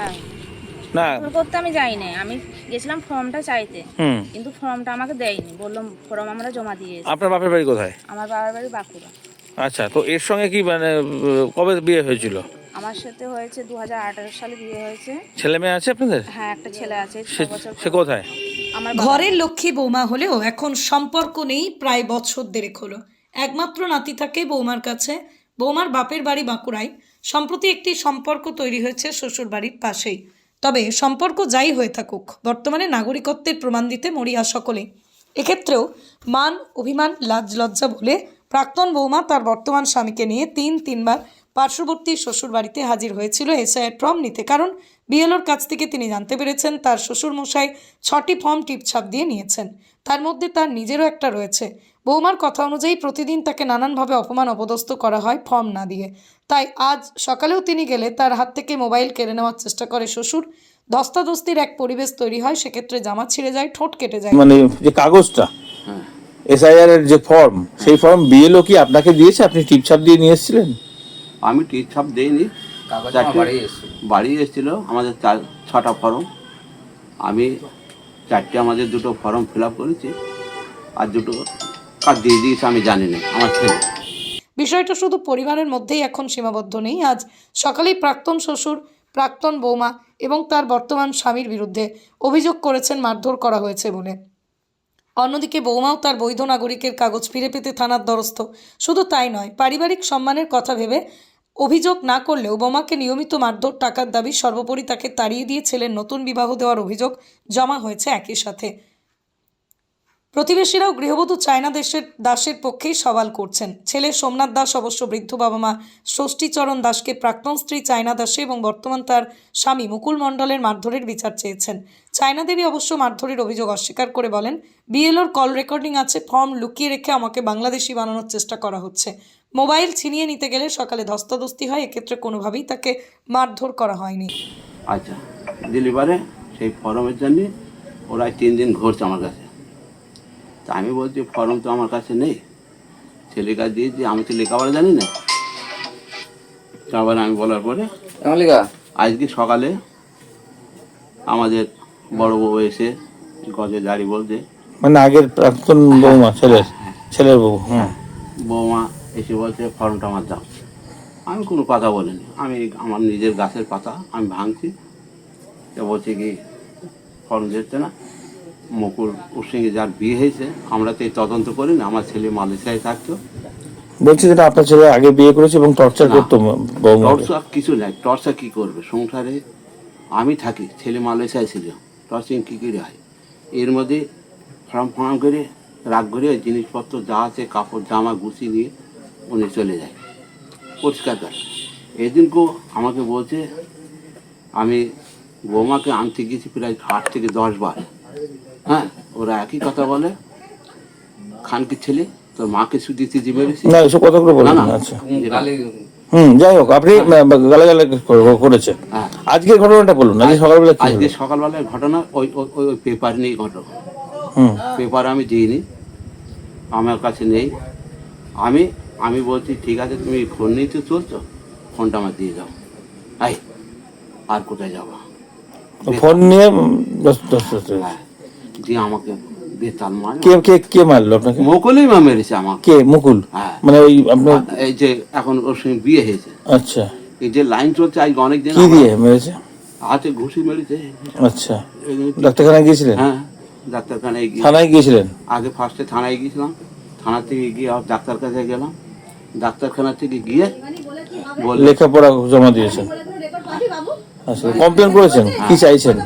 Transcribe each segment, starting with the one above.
হ্যাঁ। না। করতে আমি যাইনি আমি গেছিলাম ফর্মটা চাইতে। হুম। কিন্তু ফর্মটা আমাকে দেয়নি। বললাম ফর্ম আমরা জমা দিয়ে। আপনার বাপের বাড়ি কোথায়? আমার বাবার বাড়ি বাঁকুড়া। আচ্ছা তো এর সঙ্গে কি মানে কবে বিয়ে হয়েছিল? আমার সাথে হয়েছে দু হাজার আঠারো সালে বিয়ে হয়েছে। ছেলে মেয়ে আছে আপনাদের? হ্যাঁ একটা ছেলে আছে সে কোথায়? আমার ঘরের লক্ষ্মী বৌমা হলেও এখন সম্পর্ক নেই প্রায় বছর দেড়েক হলো। একমাত্র নাতি থাকে বৌমার কাছে। বৌমার বাপের বাড়ি বাঁকুড়ায়। সম্প্রতি একটি সম্পর্ক তৈরি হয়েছে শ্বশুর বাড়ির পাশেই। তবে সম্পর্ক যাই হয়ে থাকুক, বর্তমানে নাগরিকত্বের প্রমাণ দিতে মরিয়া সকলে। এক্ষেত্রেও মান, অভিমান, লাজ, লজ্জা বলে প্রাক্তন বৌমা তার বর্তমান স্বামীকে নিয়ে তিন তিনবার পার্শ্ববর্তী শ্বশুর বাড়িতে হাজির হয়েছিল এসআইয়ের ফর্ম নিতে। কারণ বিএলওর কাছ থেকে তিনি জানতে পেরেছেন তার শ্বশুর মশাই ছটি ফর্ম টিপছাপ দিয়ে নিয়েছেন। তার মধ্যে তার নিজেরও একটা রয়েছে। বৌমার কথা অনুযায়ী প্রতিদিন তাকে নানানভাবে অপমান অপদস্থ করা হয় ফর্ম না দিয়ে। তাই আজ সকালেও তিনি গেলে তার হাত থেকে মোবাইল কেড়ে নেওয়ার চেষ্টা করে শ্বশুর। ধস্তাধস্তির এক পরিবেশ তৈরি হয় সেক্ষেত্রে জামা ছিঁড়ে যায় ঠোঁট কেটে যায়। মানে যে কাগজটা এসআইআর এর যে ফর্ম সেই ফর্ম বিএলও কি আপনাকে দিয়েছে? আপনি টিপছাপ দিয়ে নিয়ে এসেছিলেন? আমি টি ছাপ দিইনি। বাড়ি এসেছিল। বাড়ি এসেছিল আমাদের চার ছটা ফর্ম আমি চারটে আমাদের দুটো ফর্ম ফিল আপ করেছি। আর দুটো কার দিয়ে দিয়েছে আমি জানি না আমার ছেলে। বিষয়টা শুধু পরিবারের মধ্যেই এখন সীমাবদ্ধ নেই। আজ সকালেই প্রাক্তন শ্বশুর প্রাক্তন বৌমা এবং তার বর্তমান স্বামীর বিরুদ্ধে অভিযোগ করেছেন মারধর করা হয়েছে বলে। অন্যদিকে বৌমাও তার বৈধ নাগরিকের কাগজ ফিরে পেতে থানার দ্বারস্থ। শুধু তাই নয়, পারিবারিক সম্মানের কথা ভেবে অভিযোগ না করলেও বোমাকে নিয়মিত মারধর টাকার দাবি সর্বোপরি তাকে তাড়িয়ে দিয়ে ছেলের নতুন বিবাহ দেওয়ার অভিযোগ জমা হয়েছে একই সাথে। প্রতিবেশীরাও গৃহবধূ চায়না দেশের দাসের পক্ষেই সওয়াল করছেন। ছেলে সোমনাথ দাস অবশ্য বৃদ্ধ বাবা মা ষষ্ঠীচরণ দাসকে প্রাক্তন স্ত্রী চায়না দাসে এবং বর্তমান তার স্বামী মুকুল মণ্ডলের মারধরের বিচার চেয়েছেন। চায়না দেবী অবশ্য মারধরের অভিযোগ অস্বীকার করে বলেন, বিএলওর কল রেকর্ডিং আছে, ফর্ম লুকিয়ে রেখে আমাকে বাংলাদেশি বানানোর চেষ্টা করা হচ্ছে। মোবাইল ছিনিয়ে নিতে গেলে সকালে ধস্তাধস্তি হয়, এক্ষেত্রে কোনোভাবেই তাকে মারধর করা হয়নি। আচ্ছা ডেলিভারে সেই ফর্মের জন্যে ওরা তিন দিন ঘুরছে আমার কাছে। তা আমি বলছি ফর্ম তো আমার কাছে নেই। ছেলে কাছে দিয়েছি আমি তো লেখাপড়া জানি না। তারপরে আমি বলার পরে আজকে সকালে আমাদের বড় বউ এসে গজে দাড়ি বলছে। মানে আগের প্রাক্তন বৌমা ছেলের ছেলের বউ হুম বৌমা এসে বলছে ফর্মটা আমার দাও। আমি কোনো কথা বলিনি। আমি আমার নিজের গাছের পাতা আমি ভাঙছি। তো বলছে কি ফর্ম দিচ্ছে না। মুকুল ওর সঙ্গে যার বিয়ে হয়েছে আমরা তো এই তদন্ত করি না আমার ছেলে মালয়েশিয়ায় থাকতো। বলছি যেটা আপনার ছেলে আগে বিয়ে করেছে এবং টর্চার করতো বৌমা টর্চা কিছু নাই টর্চা কি করবে? সংসারে আমি থাকি ছেলে মালয়েশিয়ায় ছিল টর্চিং কী করে হয়? এর মধ্যে ফর্ম ফর্ম করে রাগ করে ওই জিনিসপত্র যা আছে কাপড় জামা গুছিয়ে নিয়ে উনি চলে যায়। পরিষ্কার করে এদিনকেও আমাকে বলছে আমি বৌমাকে আনতে গেছি প্রায় আট থেকে দশ বার। হ্যাঁ ওরা একই কথা বলে। খানকে ছেলে? তোর মাকে মেরেছি না এসব কথাগুলো না বলুন না আচ্ছা। হুম যাই হোক আপনি গালাগালা করেছেন। হ্যাঁ। আজকের ঘটনাটা বলুন আজকে সকালবেলা আজকে? সকালবেলার ঘটনা ওই ওই- পেপার নিয়ে ঘটনা। হুম। পেপার আমি দিইনি আমার কাছে নেই। আমি আমি বলছি ঠিক আছে তুমি ফোন নিয়ে তো চলছো ফোনটা আমার দিয়ে যাও আই আর কোথায় যাব? ফোন নিয়ে দশ- দশ দশ দশ- হ্যাঁ। দিয়ে আমাকে বেতাল মার কে কে কে মারলো আপনাকে? মোকলেই মা মেরেছে আমাকে। কে মুকুল? হ্যাঁ। মানে ওই আপনার এই যে এখন ওর সঙ্গে বিয়ে হয়েছে। আচ্ছা। এই যে লাইন চলছে আজ অনেক দিন কি দিয়ে মেরেছে? হাতে ঘুষি মেরেছে। আচ্ছা। ডাক্তারখানায় গিয়েছিলেন? হ্যাঁ ডাক্তারখানায় গিয়ে থানায় গিয়েছিলেন? আগে ফার্স্টে থানায় গিয়েছিলাম। থানা থেকে গিয়ে ডাক্তার কাছে গেলাম। ডাক্তারখানা থেকে গিয়ে লেখাপড়া জমা দিয়েছেন। আচ্ছা কমপ্লেন করেছেন? কি চাইছেন?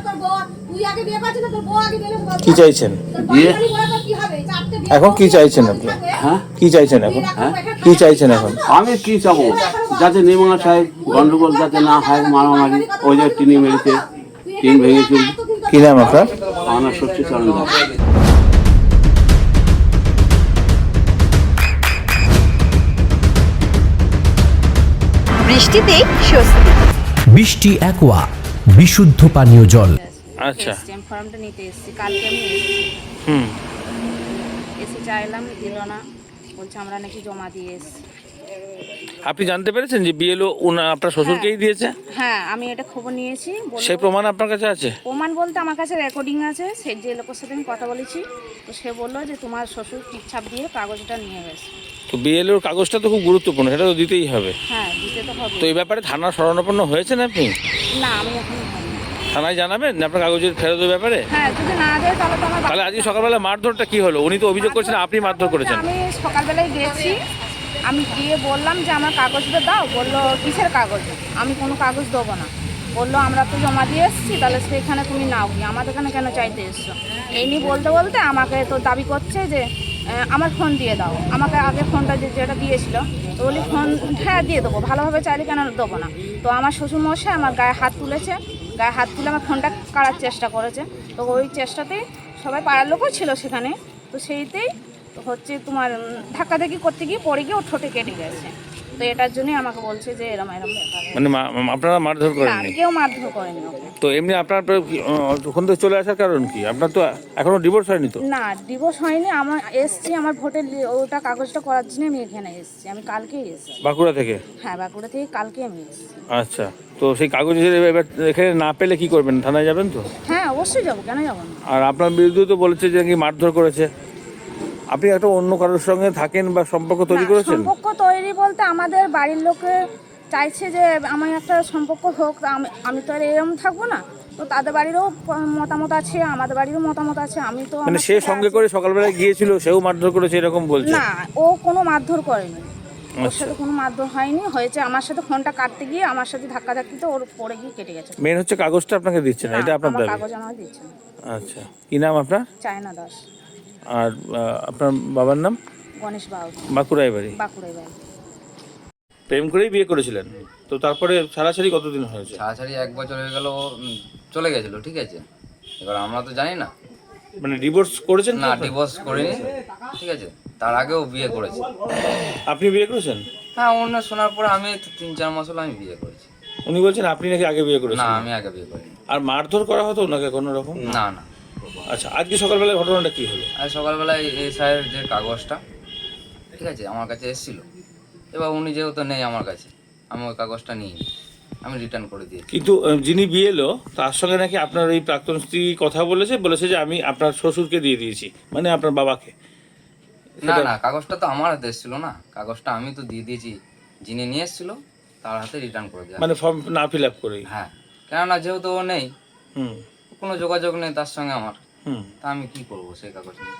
কি চাইছেন? দিয়ে এখন কি চাইছেন আপনি? হ্যাঁ? কি চাইছেন এখন? হ্যাঁ? কি চাইছেন এখন? আমি কি চাবো? যাতে নেমাশায় গন্ডগোল যাতে না হয় মারামারি ওই যে টিনি মেরেছে টিন ভেঙেছে। কি নাম আপনার? আমার সত্যি চরণ দাস। বৃষ্টিতেই স্বস্তি। বৃষ্টি অ্যাকোয়া বিশুদ্ধ পানীয় জল। আচ্ছা। আমি ফর্মটা নিতে এসেছি কালকে আমি হুম। এসে চাইলাম দিল না বলছে আমরা নাকি জমা দিয়ে এসেছি। আপনি জানতে পেরেছেন যে বিএলও আপনার শ্বশুরকেই দিয়েছে? হ্যাঁ আমি এটা খবর নিয়েছি সেই প্রমাণ আপনার কাছে আছে? প্রমাণ বলতে আমার কাছে রেকর্ডিং আছে সে যে লোকের সাথে আমি কথা বলেছি তো সে বলল যে তোমার শ্বশুর টিপছাপ দিয়ে কাগজটা নিয়ে গেছে। তো বিএলওর কাগজটা তো খুব গুরুত্বপূর্ণ সেটা তো দিতেই হবে। হ্যাঁ দিতে তো হবে তো এই ব্যাপারে থানার শরণাপন্ন হয়েছেন আপনি? না আমি এখন। থানায় জানাবেন আপনার কাগজের ফেরতের ব্যাপারে? হ্যাঁ যদি না দেয় তাহলে তো আমার তাহলে আজকে সকালবেলা মারধরটা কি হলো? উনি তো অভিযোগ করছেন আপনি মারধর করেছেন। আমি সকালবেলায় গেছি। আমি গিয়ে বললাম যে আমার কাগজটা দাও। বলল কিসের কাগজ? আমি কোনো কাগজ দেবো না। বলল আমরা তো জমা দিয়ে এসেছি তাহলে সেখানে তুমি নাও কি আমাদের এখানে কেন চাইতে এসছো? এই নিয়ে বলতে বলতে আমাকে তো দাবি করছে যে আমার ফোন দিয়ে দাও। আমাকে আগে ফোনটা যে যেটা দিয়েছিল তো বলি ফোন হ্যাঁ দিয়ে দেবো। ভালোভাবে চাইলে কেন দেবো না? তো আমার শ্বশুরমশাই আমার গায়ে হাত তুলেছে। গায়ে হাত তুলে আমার ফোনটা কাড়ার চেষ্টা করেছে। তো ওই চেষ্টাতেই সবাই পাড়ার লোকও ছিল সেখানে। তো সেইতেই হচ্ছে তোমার ধাক্কাধাক্কি করতে গিয়ে পড়ে গিয়ে ওর ঠোঁটে কেটে গেছে। তো এটার জন্যই আমাকে বলছে যে এরম এরম ব্যাপার মানে মা- আপনারা মারধর না করেননি? কেউ মারধর করেনি ওকে। তো এমনি আপনার কি, আহ, ওখান থেকে চলে আসার কারণ কি? আপনার তো এখনও ডিভোর্স হয়নি তো? না ডিভোর্স হয়নি আমার এসছি আমার ভোটের লি- ওটা কাগজটা করার জন্য আমি এখানে এসেছি আমি কালকেই এসেছি। বাঁকুড়া থেকে? হ্যাঁ বাঁকুড়া থেকে কালকে আমি এসেছি। আচ্ছা তো সেই কাগজ এবার এখানে না পেলে কি করবেন? থানায় যাবেন তো? হ্যাঁ অবশ্যই যাব কেন যাব না? আর আপনার বিরুদ্ধে তো বলেছে যে নাকি মারধর করেছে। আপনি একটা অন্য কারোর সঙ্গে থাকেন বা সম্পর্ক তৈরি করেছেন? সম্পর্ক তৈরি বলতে আমাদের বাড়ির লোকে চাইছে যে আমার একটা সম্পর্ক হোক আমি আমি তো আর এরকম থাকব না। তো তাদের বাড়িরও মতামত আছে আমাদের বাড়িরও মতামত আছে আমি তো মানে সে সঙ্গে করে সকালবেলায় গিয়েছিল সেও মারধর করেছে এরকম বলছে? না ও কোনো মারধর করেনি। ওর আচ্ছা। সাথে কোনো মারধর হয়নি হয়েছে আমার সাথে ফোনটা কাটতে গিয়ে আমার সাথে ধাক্কা ধাক্কিতে ওর পড়ে গিয়ে কেটে গেছে। মেন হচ্ছে কাগজটা আপনাকে দিচ্ছে না এটা আপনার কাগজ আমার দিচ্ছে না। আচ্ছা। কি নাম আপনার? চায়না দাস। আর আপনার বাবার নাম? গণেশ বাবু বাঁকুড়াই বাড়ি। বাঁকুড়ায় বাড়ি। প্রেম করেই বিয়ে করেছিলেন? তো তারপরে সারাসারি কতদিন হয়েছে? ছাড়াছাড়ি এক বছর হয়ে গেল চলে গেছিল ঠিক আছে। এবার আমরা তো জানি না। মানে ডিভোর্স করেছেন না? ডিভোর্স করিনি ঠিক আছে। তার আগেও বিয়ে করেছি। আপনি বিয়ে করেছেন? হ্যাঁ অন্য শোনার পরে আমি তিন চার মাস হলো আমি বিয়ে করেছি। উনি বলছেন আপনি নাকি আগে বিয়ে না করেছেন আমি আগে বিয়ে করিনি। আর মারধর করা হতো ওনাকে কোনো রকম? না না। আচ্ছা আজকে সকালবেলা ঘটনাটা কি হলো? আর সকালবেলায় এই স্যারের যে কাগজটা ঠিক আছে আমার কাছে এসেছিল। এবার উনি যেহেতু নেই আমার কাছে আমি ওই কাগজটা নিই আমি রিটার্ন করে দিয়েছি। কিন্তু আহ, যিনি বিয়ে এলো তার সঙ্গে নাকি আপনার এই প্রাক্তন স্ত্রী কথা বলেছে বলেছে যে আমি আপনার শ্বশুরকে দিয়ে দিয়েছি মানে আপনার বাবাকে। না না কাগজটা তো আমার হাতে এসেছিল না কাগজটা আমি তো দিয়ে দিয়েছি যিনি নিয়ে এসেছিল তার হাতে রিটার্ন করে দেওয়া। মানে ফর্ম না ফিল আপ করেই। হ্যাঁ কেননা যেহেতু ও নেই হুম। কোনো যোগাযোগ নেই তার সঙ্গে আমার। তা আমি কি করব সেই কাগজ নিয়ে?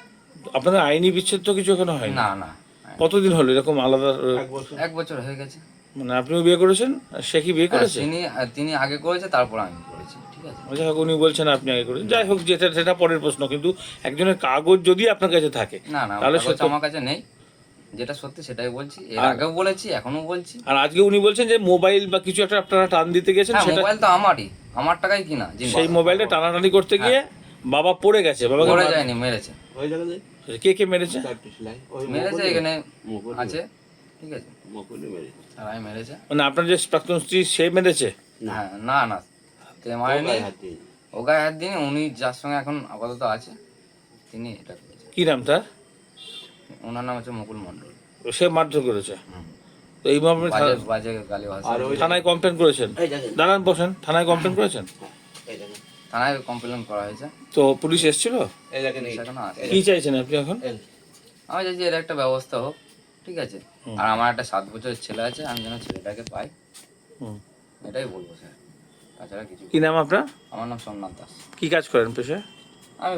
আপনাদের আইনি বিচ্ছেদ তো কিছু এখনও হয়নি? না না। কতদিন হলো এরকম আলাদা এক বছর। হয়ে গেছে। মানে আপনিও বিয়ে করেছেন? আর সে কি বিয়ে হ্যাঁ, করেছে? তিনি তিনি আগে করেছে তারপর আমি করেছি যাই হোক উনি বলছেন আপনি আগে করেছেন। যাই হোক যেটা সেটা পরের প্রশ্ন। কিন্তু একজনের কাগজ যদি আপনার কাছে থাকে না না তাহলে আমার কাছে নেই। যেটা সত্যি সেটাই বলছি। এর আগেও বলেছি এখনও বলছি। আর আজকে উনি বলছেন যে মোবাইল বা কিছু একটা আপনারা টান দিতে গেছেন হ্যাঁ সেটা মোবাইল তো আমারই। আমার টাকাই কিনা জিনিস সেই মোবাইলটা টানাটানি করতে গিয়ে বাবা পড়ে গেছে বাবাকে পড়ে যায়নি মেরেছে। ওই জায়গাতে কে কে মেরেছে? চারটে সেলাই। ওই মেরেছে এখানে আছে। ঠিক আছে। মুকুলই মেরেছে। আর আমি মেরেছে। মানে আপনার যে প্রাক্তন স্ত্রী সে মেরেছে? হ্যাঁ না না। তে মারেনি হাত দিয়েছে। ও গায়ে হাত দিন উনি যার সঙ্গে এখন আপাতত আছে তিনি এটা করেছেন কি নাম তার? ওনার নাম হচ্ছে মুকুল মণ্ডল। সে মারধর করেছে? তো এই ওই থানায় কমপ্লেন করেছেন? দাঁড়ান বসেন থানায় কমপ্লেন করেছেন? থানায় কমপ্লেন করা হয়েছে। তো পুলিশ এসেছিল? কি চাইছেন আপনি এখন? আমি চাইছি এর একটা ব্যবস্থা হোক ঠিক আছে? আর আমার একটা সাত বছরের ছেলে আছে আমি যেন ছেলেটাকে পাই। হুম। এটাই বলব স্যার। তাছাড়া কিছু কি নাম আপনার? আমার নাম সোমনাথ দাস। কি কাজ করেন পেশে আমি